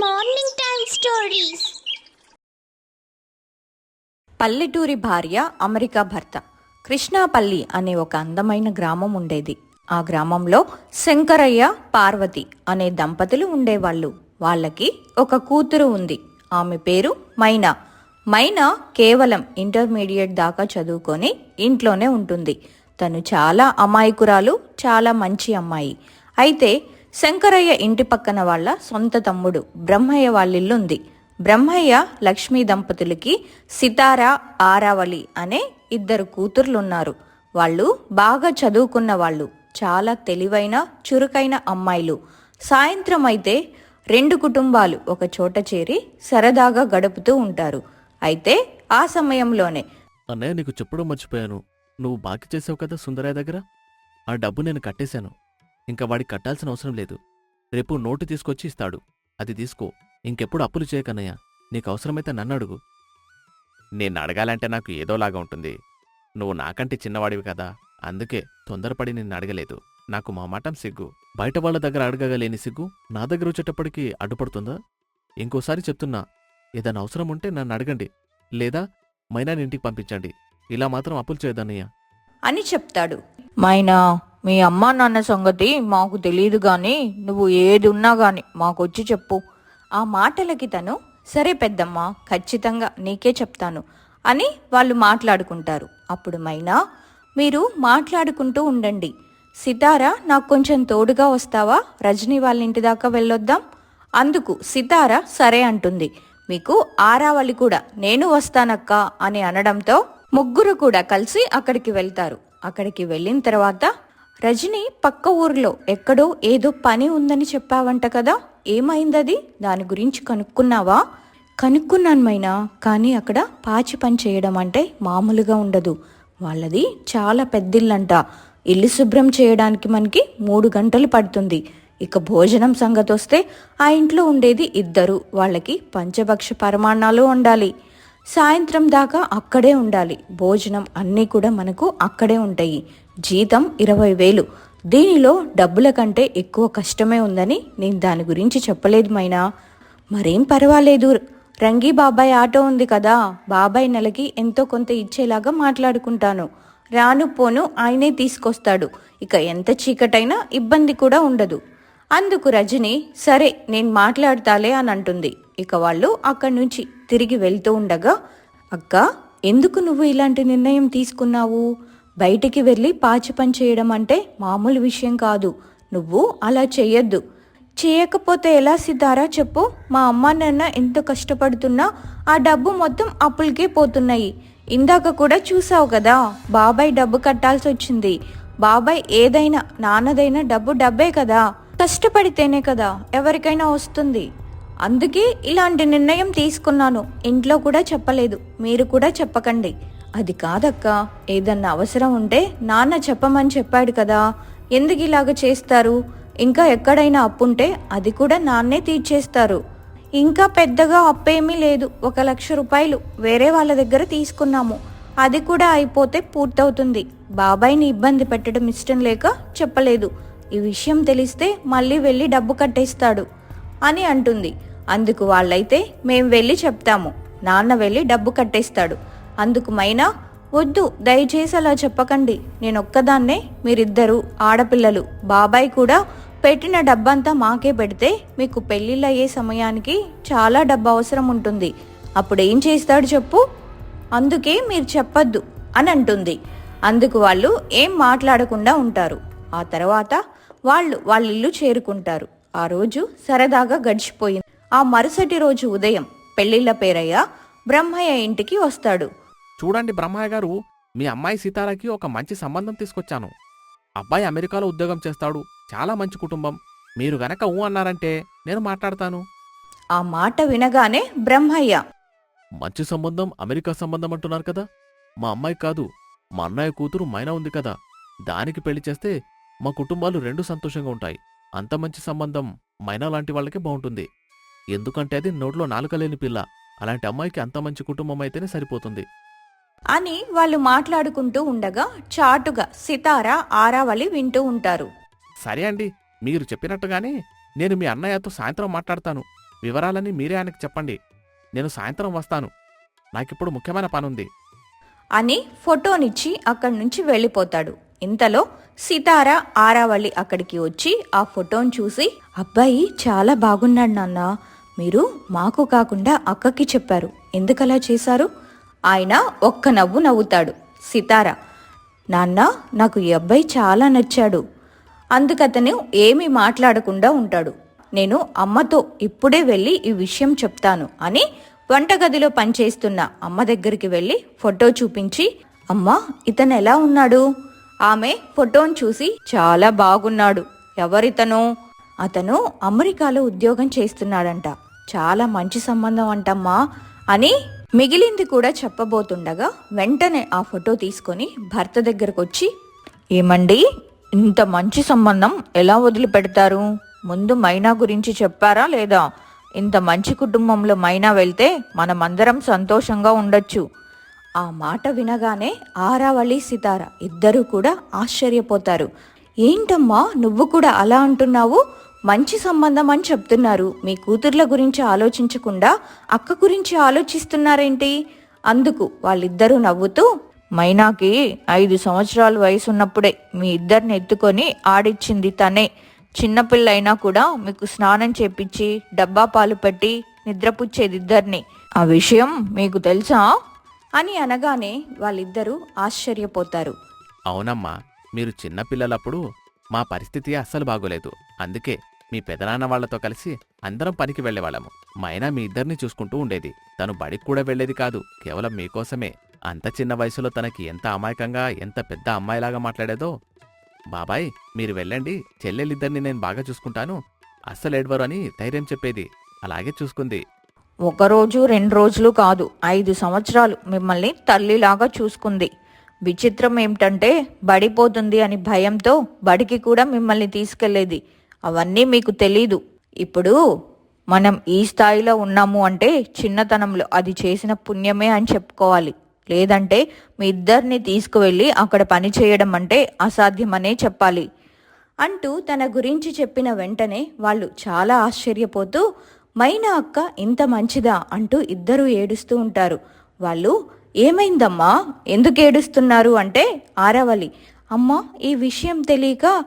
Morning time stories. పల్లెటూరి భార్య America భర్త. కృష్ణాపల్లి అనే ఒక అందమైన గ్రామం ఉండేది. ఆ గ్రామంలో శంకరయ్య పార్వతి అనే దంపతులు ఉండేవాళ్ళు. వాళ్ళకి ఒక కూతురు ఉంది. ఆమె పేరు మైనా. మైనా కేవలం ఇంటర్మీడియట్ దాకా చదువుకొని ఇంట్లోనే ఉంటుంది. తను చాలా అమాయకురాలు చాలా మంచి అమ్మాయి. అయితే శంకరయ్య ఇంటి పక్కన వాళ్ళ సొంత తమ్ముడు బ్రహ్మయ్య వాళ్ళిల్లుంది బ్రహ్మయ్య లక్ష్మీ దంపతులకి సితార ఆరావళి అనే ఇద్దరు కూతుర్లున్నారు. వాళ్ళు బాగా చదువుకున్న వాళ్ళు చాలా తెలివైన చురుకైన అమ్మాయిలు. సాయంత్రం అయితే రెండు కుటుంబాలు ఒక చోట చేరి సరదాగా గడుపుతూ ఉంటారు. అయితే ఆ సమయంలోనే అన్నయ్య నీకు చెప్పడం మర్చిపోయాను. నువ్వు బాకీ చేసావు కదా సుందరయ్య దగ్గర? ఆ డబ్బు నేను కట్టేశాను. ఇంకా వాడికి కట్టాల్సిన అవసరం లేదు. రేపు నోటు తీసుకొచ్చి ఇస్తాడు. అది తీసుకో. ఇంకెప్పుడు అప్పులు చేయకన్నయ్య నీకు అవసరమైతే నన్ను అడుగు. నేను అడగాలంటే నాకు ఏదోలాగా ఉంటుంది. నువ్వు నాకంటే చిన్నవాడివి కదా. అందుకే తొందరపడి నిన్ను అడగలేదు. నాకు మా మాటం సిగ్గు. బయట వాళ్ళ దగ్గర అడగగలేని సిగ్గు నా దగ్గర వచ్చేటప్పటికి అడ్డుపడుతుందా? ఇంకోసారి చెప్తున్నా. ఏదైనా అవసరం ఉంటే నన్ను అడగండి. లేదా మైనాని ఇంటికి పంపించండి. ఇలా మాత్రం అప్పులు చేయదన్నయ్య అని చెప్తాడు. మైనా! మీ అమ్మా నాన్న సంగతి మాకు తెలియదు కానీ నువ్వు ఏది ఉన్నా కానీ మాకొచ్చి చెప్పు. ఆ మాటలకి తను సరే పెద్దమ్మ ఖచ్చితంగా నీకే చెప్తాను అని వాళ్ళు మాట్లాడుకుంటారు. అప్పుడు మైనా మీరు మాట్లాడుకుంటూ ఉండండి. సితార నాకు కొంచెం తోడుగా వస్తావా? రజనీ వాళ్ళ ఇంటి దాకా వెళ్ళొద్దాం? అందుకు సితార సరే అంటుంది. మీకు ఆరావళి కూడా నేను వస్తానక్క అని అనడంతో ముగ్గురు కూడా కలిసి అక్కడికి వెళ్తారు. అక్కడికి వెళ్ళిన తర్వాత రజని పక్క ఊర్లో ఎక్కడో ఏదో పని ఉందని చెప్పావంట కదా? ఏమైందది? దాని గురించి కనుక్కున్నావా? కనుక్కున్నాను మైనా కానీ అక్కడ పాచి పని చేయడం అంటే మామూలుగా ఉండదు. వాళ్ళది చాలా పెద్దిల్లంట. ఇల్లు శుభ్రం చేయడానికి మనకి మూడు గంటలు పడుతుంది. ఇక భోజనం సంగతి వస్తే ఆ ఇంట్లో ఉండేది ఇద్దరు. వాళ్ళకి పంచభక్ష పరమాణాలు ఉండాలి సాయంత్రం దాకా అక్కడే ఉండాలి. భోజనం అన్నీ కూడా మనకు అక్కడే ఉంటాయి. జీతం ఇరవై వేలు. దీనిలో డబ్బుల కంటే ఎక్కువ కష్టమే ఉందని నేను దాని గురించి చెప్పలేదు మైనా. మరేం పర్వాలేదు. రంగి బాబాయ్ ఆటో ఉంది కదా. బాబాయ్ నెలకి ఎంతో కొంత ఇచ్చేలాగా మాట్లాడుకుంటాను. రాను పోను ఆయనే తీసుకొస్తాడు. ఇక ఎంత చీకటైనా ఇబ్బంది కూడా ఉండదు. అందుకు రజని సరే నేను మాట్లాడతాలే అని అంటుంది ఇక వాళ్ళు అక్కడి నుంచి తిరిగి వెళ్తూ ఉండగా అక్క ఎందుకు నువ్వు ఇలాంటి నిర్ణయం తీసుకున్నావు? బయటికి వెళ్ళి పాచి పని చేయడం అంటే మామూలు విషయం కాదు. నువ్వు అలా చేయొద్దు చేయకపోతే ఎలా సిద్ధారా చెప్పు? మా అమ్మ నాన్న ఎంత కష్టపడుతున్నా ఆ డబ్బు మొత్తం అప్పులకే పోతున్నాయి. ఇందాక కూడా చూసావు కదా బాబాయ్ డబ్బు కట్టాల్సి వచ్చింది. బాబాయ్ ఏదైనా నాన్నదైనా డబ్బు డబ్బే కదా. కష్టపడితేనే కదా ఎవరికైనా వస్తుంది. అందుకే ఇలాంటి నిర్ణయం తీసుకున్నాను. ఇంట్లో కూడా చెప్పలేదు. మీరు కూడా చెప్పకండి. అది కాదక్క. ఏదన్నా అవసరం ఉంటే నాన్న చెప్పమని చెప్పాడు కదా. ఎందుకు ఇలాగ చేస్తారు? ఇంకా ఎక్కడైనా అప్పుంటే అది కూడా నాన్నే తీర్చేస్తారు. ఇంకా పెద్దగా అప్పేమీ లేదు. ఒక లక్ష రూపాయలు వేరే వాళ్ళ దగ్గర తీసుకున్నాము. అది కూడా అయిపోతే పూర్తవుతుంది. బాబాయ్ని ఇబ్బంది పెట్టడం ఇష్టం లేక చెప్పలేదు. ఈ విషయం తెలిస్తే మళ్ళీ వెళ్ళి డబ్బు కట్టేస్తాడు అని అంటుంది. అందుకు వాళ్ళైతే మేం వెళ్ళి చెప్తాము. నాన్న వెళ్ళి డబ్బు కట్టేస్తాడు. అందుకు మైనా వద్దు దయచేసి అలా చెప్పకండి. నేను ఒక్కదాన్నే మీరిద్దరు ఆడపిల్లలు. బాబాయ్ కూడా పెట్టిన డబ్బంతా మాకే పెడితే మీకు పెళ్ళిళ్ళు అయ్యే సమయానికి చాలా డబ్బు అవసరం ఉంటుంది. అప్పుడు ఏం చేస్తాడు చెప్పు? అందుకే మీరు చెప్పద్దు అని అంటుంది. అందుకు వాళ్ళు ఏం మాట్లాడకుండా ఉంటారు. ఆ తర్వాత వాళ్ళు వాళ్ళ ఇల్లు చేరుకుంటారు. ఆ రోజు సరదాగా గడిచిపోయింది. ఆ మరుసటి రోజు ఉదయం పెళ్ళిళ్ళ పేరయ్య బ్రహ్మయ్య ఇంటికి వస్తాడు. చూడండి బ్రహ్మయ్య గారు మీ అమ్మాయి సీతారాకి ఒక మంచి సంబంధం తీసుకొచ్చాను. అబ్బాయి అమెరికాలో ఉద్యోగం చేస్తాడు చాలా మంచి కుటుంబం. మీరు గనక ఊ అన్నారంటే నేను మాట్లాడతాను. ఆ మాట వినగానే బ్రహ్మయ్య మంచి సంబంధం అమెరికా సంబంధం అంటున్నారు కదా? మా అమ్మాయి కాదు మా అన్నయ్య కూతురు మైనా ఉంది కదా? దానికి పెళ్ళి చేస్తే మా కుటుంబాలు రెండు సంతోషంగా ఉంటాయి. అంత మంచి సంబంధం మైనా లాంటి వాళ్ళకే బాగుంటుంది. ఎందుకంటే అది నోట్లో నాలుకలేని పిల్ల. అలాంటి అమ్మాయికి అంత మంచి కుటుంబం అయితేనే సరిపోతుంది. అని వాళ్ళు మాట్లాడుకుంటూ ఉండగా చాటుగా సితార ఆరావళి వింటూ ఉంటారు. సరే అండి మీరు చెప్పినట్టుగానే నేను మీ అన్నయ్యతో సాయంత్రం మాట్లాడతాను. వివరాలన్నీ మీరే ఆయనకు చెప్పండి. నేను సాయంత్రం వస్తాను. నాకిప్పుడు ముఖ్యమైన పనుంది. అని ఫోటోనిచ్చి అక్కడి నుంచి వెళ్ళిపోతాడు. ఇంతలో సితార ఆరావళి అక్కడికి వచ్చి ఆ ఫోటోని చూసి అబ్బాయి చాలా బాగున్నాడు నాన్న. మీరు మాకు కాకుండా అక్కకి చెప్పారు. ఎందుకలా చేశారు? ఆయన ఒక్క నవ్వు నవ్వుతాడు. సితార నాన్న నాకు ఈ అబ్బాయి చాలా నచ్చాడు. అందుకతను ఏమీ మాట్లాడకుండా ఉంటాడు. నేను అమ్మతో ఇప్పుడే వెళ్ళి ఈ విషయం చెప్తాను అని వంటగదిలో పనిచేస్తున్న అమ్మ దగ్గరికి వెళ్ళి ఫోటో చూపించి అమ్మ ఇతను ఎలా ఉన్నాడు? ఆమె ఫోటోను చూసి చాలా బాగున్నాడు. ఎవరితను? అతను అమెరికాలో ఉద్యోగం చేస్తున్నాడంట. చాలా మంచి సంబంధం అంటమ్మా అని మిగిలింది కూడా చెప్పబోతుండగా వెంటనే ఆ ఫోటో తీసుకొని భర్త దగ్గరకు వచ్చి ఏమండి ఇంత మంచి సంబంధం ఎలా వదిలిపెడతారు? ముందు మైనా గురించి చెప్పారా లేదా? ఇంత మంచి కుటుంబంలో మైనా వెళ్తే మనమందరం సంతోషంగా ఉండొచ్చు. ఆ మాట వినగానే ఆరావళి సితార ఇద్దరూ కూడా ఆశ్చర్యపోతారు. ఏంటమ్మా నువ్వు కూడా అలా అంటున్నావు? మంచి సంబంధం అని చెప్తున్నారు. మీ కూతుర్ల గురించి ఆలోచించకుండా అక్క గురించి ఆలోచిస్తున్నారేంటి? అందుకు వాళ్ళిద్దరూ నవ్వుతూ మైనాకి ఐదు సంవత్సరాల వయసు ఉన్నప్పుడే మీ ఇద్దరిని ఎత్తుకొని ఆడిచ్చింది తనే. చిన్నపిల్లైనా కూడా మీకు స్నానం చేపించి డబ్బా పాలు పెట్టి నిద్రపుచ్చేది ఇద్దరిని. ఆ విషయం మీకు తెలుసా? అని అనగానే వాళ్ళిద్దరూ ఆశ్చర్యపోతారు. అవునమ్మా మీరు చిన్నపిల్లలప్పుడు మా పరిస్థితి అస్సలు బాగోలేదు. అందుకే మీ పెదనాన్న వాళ్ళతో కలిసి అందరం పనికి వెళ్ళేవాళ్ళము మైనా మీ ఇద్దరిని చూసుకుంటూ ఉండేది. తను బడికి కూడా వెళ్ళేది కాదు. కేవలం మీకోసమే. అంత చిన్న వయసులో తనకి ఎంత అమాయకంగా ఎంత పెద్ద అమ్మాయిలాగా మాట్లాడేదో? బాబాయ్ మీరు వెళ్ళండి. చెల్లెలిద్దరిని నేను బాగా చూసుకుంటాను. అస్సలు ఏడ్వరు అని ధైర్యం చెప్పేది. అలాగే చూసుకుంది. ఒక రోజు రెండు రోజులు కాదు. ఐదు సంవత్సరాలు మిమ్మల్ని తల్లిలాగా చూసుకుంది. విచిత్రం ఏమిటంటే బడిపోతుంది అని భయంతో బడికి కూడా మిమ్మల్ని తీసుకెళ్ళేది అవన్నీ మీకు తెలీదు. ఇప్పుడు మనం ఈ స్థాయిలో ఉన్నాము అంటే చిన్నతనంలో అది చేసిన పుణ్యమే అని చెప్పుకోవాలి. లేదంటే మీ ఇద్దరిని తీసుకువెళ్ళి అక్కడ పని చేయడం అంటే అసాధ్యమనే చెప్పాలి. అంటూ తన గురించి చెప్పిన వెంటనే వాళ్ళు చాలా ఆశ్చర్యపోతూ మైనా అక్క ఇంత మంచిదా? అంటూ ఇద్దరూ ఏడుస్తూ ఉంటారు. వాళ్ళు ఏమైందమ్మా? ఎందుకు ఏడుస్తున్నారు? అంటే ఆరవలి. అమ్మా ఈ విషయం తెలియక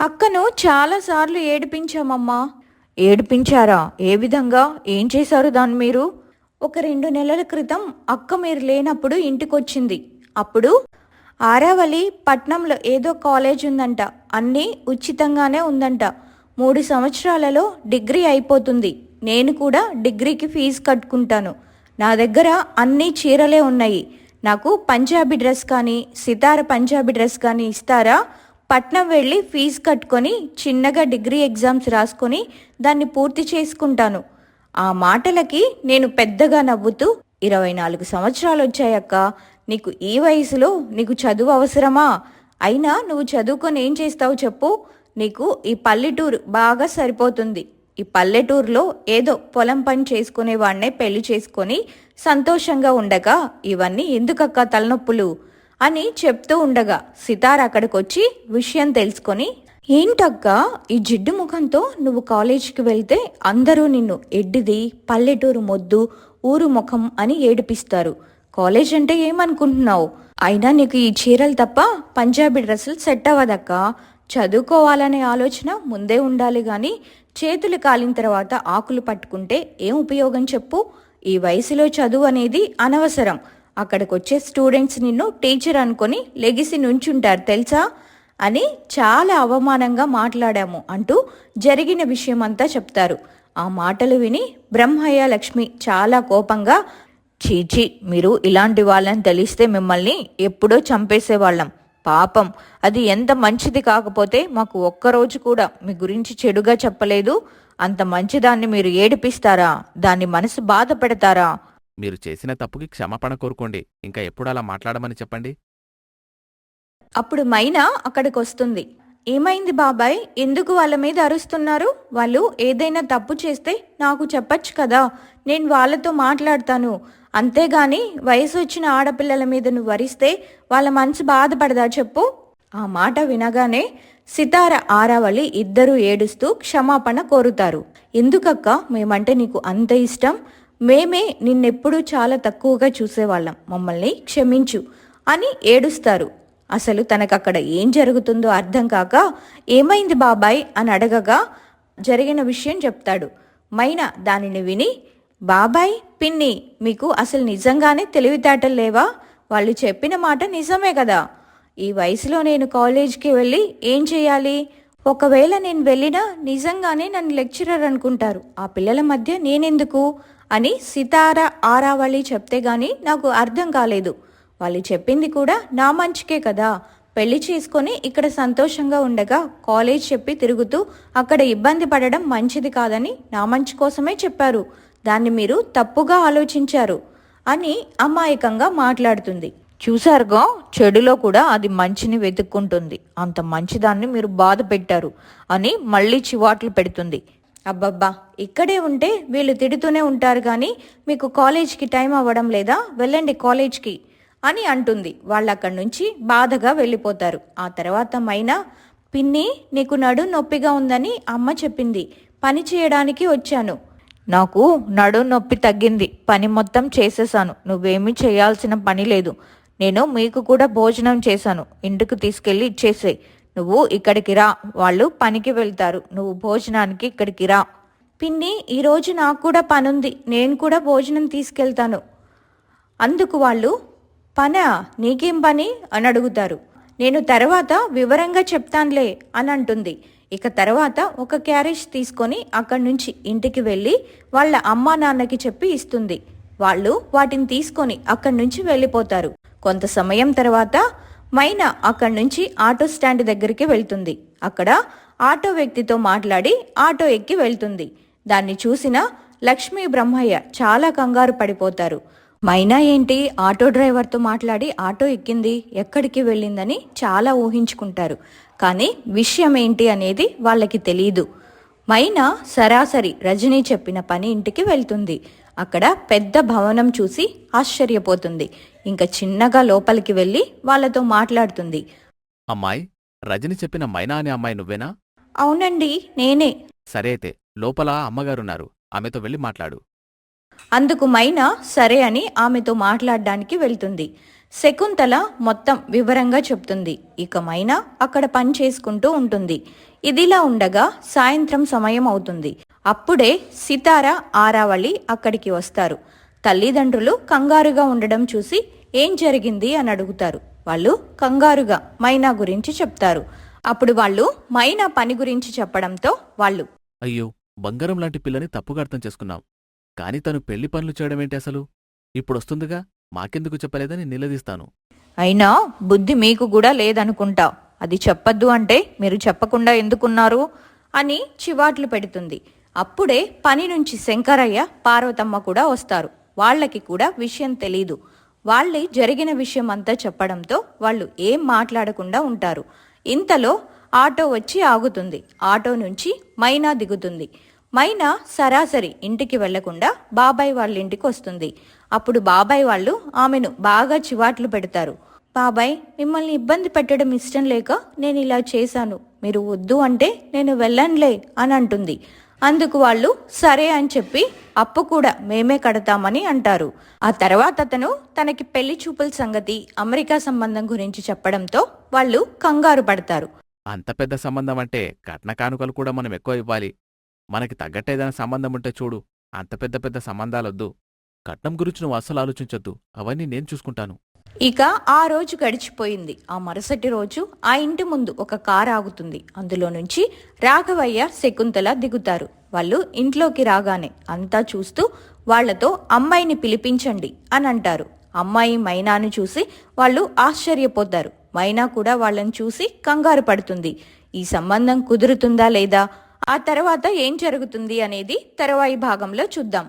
అక్కను చాలాసార్లు ఏడిపించామమ్మా. ఏడిపించారా? ఏ విధంగా? ఏం చేశారు దాన్ని మీరు? ఒక రెండు నెలల క్రితం అక్క మీరు లేనప్పుడు ఇంటికొచ్చింది. అప్పుడు ఆరావళి పట్నంలో ఏదో కాలేజ్ ఉందంట. అన్నీ ఉచితంగానే ఉందంట. మూడు సంవత్సరాలలో డిగ్రీ అయిపోతుంది. నేను కూడా డిగ్రీకి ఫీజు కట్టుకుంటాను. నా దగ్గర అన్ని చీరలే ఉన్నాయి. నాకు పంజాబీ డ్రెస్ కానీ సితార పంజాబీ డ్రెస్ కానీ ఇస్తారా? పట్నం వెళ్ళి ఫీజు కట్టుకొని చిన్నగా డిగ్రీ ఎగ్జామ్స్ రాసుకొని దాన్ని పూర్తి చేసుకుంటాను. ఆ మాటలకి నేను పెద్దగా నవ్వుతూ ఇరవై నాలుగు సంవత్సరాలు వచ్చాయక్క నీకు ఈ వయసులో నీకు చదువు అవసరమా? అయినా నువ్వు చదువుకొని ఏం చేస్తావు చెప్పు? నీకు ఈ పల్లెటూరు బాగా సరిపోతుంది. ఈ పల్లెటూరులో ఏదో పొలం పని చేసుకునే పెళ్ళి చేసుకొని సంతోషంగా ఉండగా ఇవన్నీ ఎందుకక్క తలనొప్పులు? అని చెప్తూ ఉండగా సితార్ అక్కడికొచ్చి విషయం తెలుసుకొని ఏంటక్క ఈ జిడ్డు ముఖంతో నువ్వు కాలేజీకి వెళ్తే అందరూ నిన్ను ఎడ్డిది పల్లెటూరు మొద్దు ఊరు ముఖం అని ఏడిపిస్తారు. కాలేజ్ అంటే ఏమనుకుంటున్నావు? అయినా నీకు ఈ చీరలు తప్ప పంజాబీ డ్రెస్సులు సెట్ అవ్వదక్క. చదువుకోవాలనే ఆలోచన ముందే ఉండాలి గాని చేతులు కాలిన తర్వాత ఆకులు పట్టుకుంటే ఏం ఉపయోగం చెప్పు? ఈ వయసులో చదువు అనేది అనవసరం. అక్కడికి వచ్చే స్టూడెంట్స్ నిన్ను టీచర్ అనుకొని లెగిసి నుంచుంటారు తెలుసా? అని చాలా అవమానంగా మాట్లాడాము అంటూ జరిగిన విషయమంతా చెప్తారు. ఆ మాటలు విని బ్రహ్మయ్య లక్ష్మి చాలా కోపంగా చీచి మీరు ఇలాంటి వాళ్ళని తెలిస్తే మిమ్మల్ని ఎప్పుడో చంపేసేవాళ్ళం. పాపం అది ఎంత మంచిది కాకపోతే మాకు ఒక్కరోజు కూడా మీ గురించి చెడుగా చెప్పలేదు. అంత మంచిదాన్ని మీరు ఏడిపిస్తారా? దాన్ని మనసు బాధ పెడతారా? మీరు చేసిన తప్పుకి క్షమాపణ కోరుకోండి. ఇంకా ఎప్పుడు అలా మాట్లాడమని చెప్పండి? అప్పుడు మైనా అక్కడికి వస్తుంది ఏమైంది బాబాయ్? ఎందుకు వాళ్ళ మీద అరుస్తున్నారు? వాళ్ళు ఏదైనా తప్పు చేస్తే నాకు చెప్పచ్చు కదా. నేను వాళ్ళతో మాట్లాడతాను. అంతేగాని వయసు వచ్చిన ఆడపిల్లల మీద నువ్వు వరిస్తే వాళ్ళ మనసు బాధపడదా చెప్పు? ఆ మాట వినగానే సితార ఆరావళి ఇద్దరూ ఏడుస్తూ క్షమాపణ కోరుతారు. ఎందుకక్క? మేమంటే నీకు అంత ఇష్టం? మేమే నిన్నెప్పుడూ చాలా తక్కువగా చూసేవాళ్ళం. మమ్మల్ని క్షమించు అని ఏడుస్తారు. అసలు తనకక్కడ ఏం జరుగుతుందో అర్థం కాక ఏమైంది బాబాయ్ అని అడగగా జరిగిన విషయం చెప్తాడు. మైనా దానిని విని బాబాయ్ పిన్ని మీకు అసలు నిజంగానే తెలివితేటలు లేవా? వాళ్ళు చెప్పిన మాట నిజమే కదా. ఈ వయసులో నేను కాలేజ్కి వెళ్ళి ఏం చేయాలి? ఒకవేళ నేను వెళ్ళినా నిజంగానే నన్ను లెక్చరర్ అనుకుంటారు. ఆ పిల్లల మధ్య నేనెందుకు? అని సితార ఆరావళి చెప్తే గాని నాకు అర్థం కాలేదు. వాళ్ళు చెప్పింది కూడా నా మంచికే కదా. పెళ్ళి చేసుకొని ఇక్కడ సంతోషంగా ఉండగా కాలేజ్ చెప్పి తిరుగుతూ అక్కడ ఇబ్బంది పడడం మంచిది కాదని నా మంచి కోసమే చెప్పారు. దాన్ని మీరు తప్పుగా ఆలోచించారు అని అమాయకంగా మాట్లాడుతుంది. చూసారుగా చెడులో కూడా అది మంచిని వెతుక్కుంటుంది. అంత మంచిదాన్ని మీరు బాధ పెట్టారు అని మళ్ళీ చివాట్లు పెడుతుంది. అబ్బబ్బా ఇక్కడే ఉంటే వీళ్ళు తిడుతూనే ఉంటారు కానీ మీకు కాలేజ్కి టైం అవ్వడం లేదా? వెళ్ళండి కాలేజ్కి అని అంటుంది. వాళ్ళు అక్కడి నుంచి బాధగా వెళ్ళిపోతారు. ఆ తర్వాత మైనా పిన్ని నీకు నడు నొప్పిగా ఉందని అమ్మ చెప్పింది. పని చేయడానికి వచ్చాను. నాకు నడు నొప్పి తగ్గింది. పని మొత్తం చేసేసాను. నువ్వేమీ చేయాల్సిన పని లేదు. నేను మీకు కూడా భోజనం చేశాను. ఇంటికి తీసుకెళ్ళి ఇచ్చేసేయ్. నువ్వు ఇక్కడికి రా. వాళ్ళు పనికి వెళ్తారు. నువ్వు భోజనానికి ఇక్కడికి రా. పిన్ని ఈరోజు నాకు కూడా పనుంది. నేను కూడా భోజనం తీసుకెళ్తాను. అందుకు వాళ్ళు పనా? నీకేం పని? అని అడుగుతారు. నేను తర్వాత వివరంగా చెప్తానులే అని అంటుంది. ఇక తర్వాత ఒక క్యారేజ్ తీసుకొని అక్కడి నుంచి ఇంటికి వెళ్ళి వాళ్ళ అమ్మా నాన్నకి చెప్పి ఇస్తుంది. వాళ్ళు వాటిని తీసుకొని అక్కడి నుంచి వెళ్ళిపోతారు. కొంత సమయం తర్వాత మైనా అక్కడి నుంచి ఆటో స్టాండ్ దగ్గరికి వెళ్తుంది. అక్కడ ఆటో వ్యక్తితో మాట్లాడి ఆటో ఎక్కి వెళ్తుంది. దాన్ని చూసిన లక్ష్మీ బ్రహ్మయ్య చాలా కంగారు పడిపోతారు. మైనా ఏంటి? ఆటో డ్రైవర్తో మాట్లాడి ఆటో ఎక్కింది ఎక్కడికి వెళ్ళిందని చాలా ఊహించుకుంటారు. కానీ విషయం ఏంటి అనేది వాళ్ళకి తెలియదు మైనా సరాసరి రజనీ చెప్పిన పని ఇంటికి వెళ్తుంది. అక్కడ పెద్ద భవనం చూసి ఆశ్చర్యపోతుంది. ఇంకా చిన్నగా లోపలికి వెళ్ళి వాళ్ళతో మాట్లాడుతుంది. అమ్మాయి రజని చెప్పిన మైనా అనే అమ్మాయి నువ్వేనా? అవునండి నేనే. సరే అయితే లోపల అమ్మగారున్నారు. ఆమెతో వెళ్ళి మాట్లాడు. అందుకు మైనా సరే అని ఆమెతో మాట్లాడడానికి వెళ్తుంది. శకుంతల మొత్తం వివరంగా చెప్తుంది. ఇక మైనా అక్కడ పని చేసుకుంటూ ఉంటుంది. ఇదిలా ఉండగా సాయంత్రం సమయం అవుతుంది అప్పుడే సితార ఆరావళి అక్కడికి వస్తారు. తల్లిదండ్రులు కంగారుగా ఉండడం చూసి ఏం జరిగింది అని అడుగుతారు. వాళ్ళు కంగారుగా మైనా గురించి చెప్తారు. అప్పుడు వాళ్ళు మైనా పని గురించి చెప్పడంతో వాళ్ళు అయ్యో బంగారం లాంటి పిల్లని తప్పుగా అర్థం చేసుకున్నాం కాని తను పెళ్ళి పనులు చేయడమేంటి అసలు? ఇప్పుడొస్తుందిగా మాకెందుకు చెప్పలేదని నిలదీస్తాను. అయినా బుద్ధి మీకు కూడా లేదనుకుంటా. అది చెప్పద్దు అంటే మీరు చెప్పకుండా ఎందుకున్నారు? అని చివాట్లు పెడుతుంది. అప్పుడే పని నుంచి శంకరయ్య పార్వతమ్మ కూడా వస్తారు. వాళ్ళకి కూడా విషయం తెలీదు. వాళ్ళే జరిగిన విషయం అంతా చెప్పడంతో వాళ్ళు ఏం మాట్లాడకుండా ఉంటారు. ఇంతలో ఆటో వచ్చి ఆగుతుంది. ఆటో నుంచి మైనా దిగుతుంది. మైనా సరాసరి ఇంటికి వెళ్ళకుండా బాబాయ్ వాళ్ళ ఇంటికి వస్తుంది. అప్పుడు బాబాయ్ వాళ్ళు ఆమెను బాగా చివాట్లు పెడతారు. బాబాయ్ మిమ్మల్ని ఇబ్బంది పెట్టడం ఇష్టం లేక నేను ఇలా చేశాను. మీరు వద్దు అంటే నేను వెళ్ళనులే అని అంటుంది. అందుకు వాళ్ళు సరే అని చెప్పి అప్పు కూడా మేమే కడతామని అంటారు. ఆ తర్వాత అతను తనకి పెళ్ళి చూపుల సంగతి అమెరికా సంబంధం గురించి చెప్పడంతో వాళ్ళు కంగారు పడతారు. అంత పెద్ద సంబంధం అంటే కట్న కానుకలు కూడా మనం ఎక్కువ ఇవ్వాలి. మనకి తగ్గట్టేదైనా సంబంధం ఉంటే చూడు అంత పెద్ద పెద్ద సంబంధాలొద్దు. కట్నం గురించి నువ్వు అస్సలు ఆలోచించొద్దు. అవన్నీ నేను చూసుకుంటాను. ఇక ఆ రోజు గడిచిపోయింది. ఆ మరుసటి రోజు ఆ ఇంటి ముందు ఒక కారు ఆగుతుంది. అందులో నుంచి రాఘవయ్య శకుంతల దిగుతారు. వాళ్ళు ఇంట్లోకి రాగానే అంతా చూస్తూ వాళ్ళతో అమ్మాయిని పిలిపించండి అని అంటారు. అమ్మాయి మైనాను చూసి వాళ్ళు ఆశ్చర్యపోతారు. మైనా కూడా వాళ్ళని చూసి కంగారు పడుతుంది. ఈ సంబంధం కుదురుతుందా లేదా? ఆ తర్వాత ఏం జరుగుతుంది అనేది తర్వాయి భాగంలో చూద్దాం.